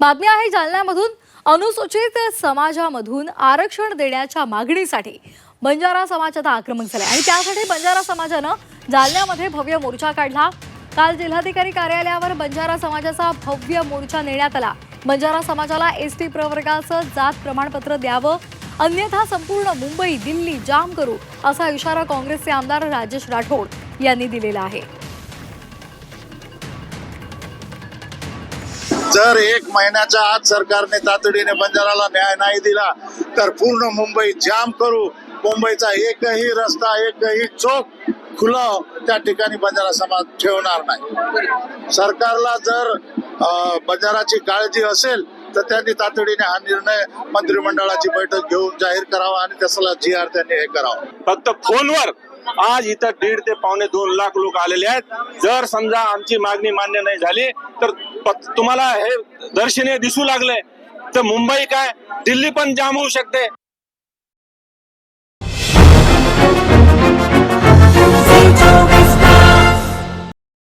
बातमी आहे जालन्यामधून. अनुसूचित समाजामधून आरक्षण देण्याच्या मागणीसाठी बंजारा समाजात आक्रमण आक्रमक झाले आणि त्यासाठी बंजारा समाजानं जालन्यामध्ये भव्य मोर्चा काढला. काल जिल्हाधिकारी कार्यालयावर बंजारा समाजाचा भव्य मोर्चा नेण्यात आला. बंजारा समाजाला एस टी प्रवर्गाचं जात प्रमाणपत्र द्यावं अन्यथा संपूर्ण मुंबई दिल्ली जाम करू असा इशारा काँग्रेसचे आमदार राजेश राठोड यांनी दिलेला आहे. जर एक महिन्याच्या आत सरकारने तातडीने बंजाराला न्याय नाही दिला तर पूर्ण मुंबई जाम करू. मुंबईचा एकही रस्ता एकही चौक खुला त्या ठिकाणी बंजारा समाज ठेवणार नाही. सरकारला जर बंजाराची काळजी असेल तर त्यांनी तातडीने हा निर्णय मंत्रिमंडळाची बैठक घेऊन जाहीर करावा आणि त्याला जी आर त्यांनी हे करावं. फक्त फोनवर आज इथं दीड ते पावणे दोन लाख लोक आलेले आहेत. जर समजा आमची मागणी मान्य नाही झाली तर तुम्हाला हे दर्शनीय दिसू लागले तर मुंबई काय? दिल्ली पण जाम होऊ शकते.